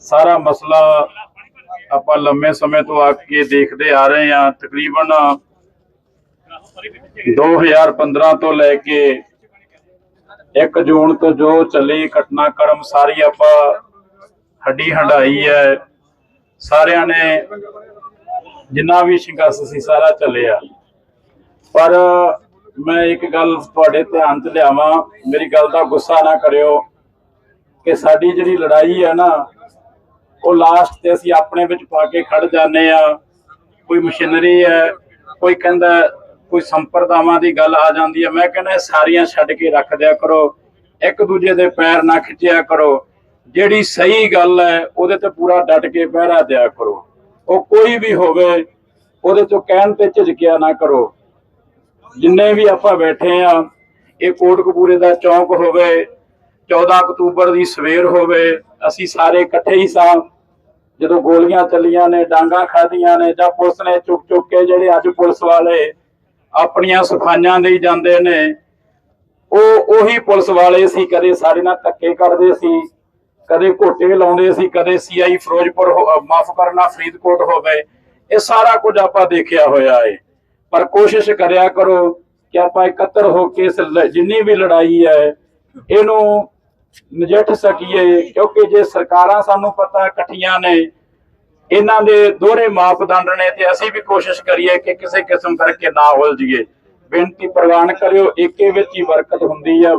ਸਾਰਾ ਮਸਲਾ ਆਪਾਂ ਲੰਮੇ ਸਮੇਂ ਤੋਂ ਆ ਕੇ ਦੇਖਦੇ ਆ ਰਹੇ ਹਾਂ। ਤਕਰੀਬਨ 2015 ਤੋਂ ਲੈ ਕੇ 1 ਜੂਨ ਤੋਂ ਜੋ ਚੱਲੀ ਘਟਨਾਕ੍ਰਮ, ਸਾਰੀ ਆਪਾਂ ਹੱਡੀ ਹੰਡਾਈ ਹੈ। ਸਾਰਿਆਂ ਨੇ ਜਿੰਨਾ ਵੀ ਸੰਘਰਸ਼ ਸੀ ਸਾਰਾ ਚੱਲਿਆ। ਪਰ ਮੈਂ ਇੱਕ ਗੱਲ ਤੁਹਾਡੇ ਧਿਆਨ 'ਚ ਲਿਆਵਾਂ, ਮੇਰੀ ਗੱਲ ਦਾ ਗੁੱਸਾ ਨਾ ਕਰਿਓ ਕਿ ਸਾਡੀ ਜਿਹੜੀ ਲੜਾਈ ਹੈ ਨਾ ਉਹ ਲਾਸਟ ਤੇ ਅਸੀਂ ਆਪਣੇ ਵਿੱਚ ਪਾ ਕੇ ਖੜ ਜਾਂਦੇ ਆ। ਕੋਈ ਮਸ਼ੀਨਰੀ ਹੈ, ਕੋਈ ਕਹਿੰਦਾ ਕੋਈ ਸੰਪਰਦਾਵਾਂ ਦੀ ਗੱਲ ਆ ਜਾਂਦੀ ਹੈ। ਮੈਂ ਕਹਿੰਦਾ ਸਾਰੀਆਂ ਛੱਡ ਕੇ ਰੱਖ ਦਿਆ ਕਰੋ। ਇੱਕ ਦੂਜੇ ਦੇ ਪੈਰ ਨਾ ਖਿੱਚਿਆ ਕਰੋ। ਜਿਹੜੀ ਸਹੀ ਗੱਲ ਹੈ, ਉਹਦੇ ਤੇ ਪੂਰਾ ਡਟ ਕੇ ਪਹਿਰਾ ਦਿਆ ਕਰੋ। ਉਹ ਕੋਈ ਵੀ ਹੋਵੇ, ਉਹਦੇ ਤੋਂ ਕਹਿਣ ਤੇ ਝਿਜਕਿਆ ਨਾ ਕਰੋ। ਜਿੰਨੇ ਵੀ ਆਪਾਂ ਬੈਠੇ ਆ, ਇਹ ਕੋਟਕਪੂਰੇ ਦਾ ਚੌਂਕ ਹੋਵੇ 14 ਅਕਤੂਬਰ ਦੀ ਸਵੇਰ ਹੋਵੇ, ਅਸੀਂ ਸਾਰੇ ਇਕੱਠੇ ਹੀ ਸਾਂ। ਜਦੋਂ ਗੋਲੀਆਂ ਚੱਲੀਆਂ ਨੇ, ਡਾਂਗਾ ਖਾਧੀਆਂ ਨੇ ਜਾਂ ਪੁਲਿਸ ਨੇ ਚੁੱਕ ਚੁੱਕ ਕੇ ਜਿਹੜੇ ਅੱਜ ਪੁਲਿਸ ਵਾਲੇ ਆਪਣੀਆਂ ਸਫਾਈਆਂ ਦੇਈ ਜਾਂਦੇ ਨੇ, ਉਹ ਉਹੀ ਪੁਲਿਸ ਵਾਲੇ ਸੀ, ਕਦੇ ਸਾਡੇ ਨਾਲ ਧੱਕੇ ਕਰਦੇ ਸੀ, ਕਦੇ ਘੋਟੇ ਲਾਉਂਦੇ ਸੀ, ਕਦੇ ਸੀਆਈ ਫਿਰੋਜ਼ਪੁਰ ਮਾਫ ਕਰਨਾ ਫਰੀਦਕੋਟ ਹੋਵੇ, ਇਹ ਸਾਰਾ ਕੁਝ ਆਪਾਂ ਦੇਖਿਆ ਹੋਇਆ ਏ। ਪਰ ਕੋਸ਼ਿਸ਼ ਕਰਿਆ ਕਰੋ ਕਿ ਆਪਾਂ ਇਕੱਤਰ ਹੋ ਕੇ ਇਸ ਜਿੰਨੀ ਵੀ ਲੜਾਈ ਹੈ, ਇਹਨੂੰ ਨਜਿੱਠ ਸਕੀਏ, ਕਿਉਂਕਿ ਜੇ ਸਰਕਾਰਾਂ ਸਾਨੂੰ ਪਤਾ ਇਕੱਠੀਆਂ ਨੇ, ਇਹਨਾਂ ਦੇ ਦੋਹਰੇ ਮਾਪਦੰਡ ਨੇ, ਤੇ ਅਸੀਂ ਵੀ ਕੋਸ਼ਿਸ਼ ਕਰੀਏ ਕਿ ਕਿਸੇ ਕਿਸਮ ਕਰਕੇ ਨਾ ਉਲਝੀਏ। ਬੇਨਤੀ ਪ੍ਰਵਾਨ ਕਰਿਓ, ਏਕੇ ਵਿੱਚ ਹੀ ਬਰਕਤ ਹੁੰਦੀ ਹੈ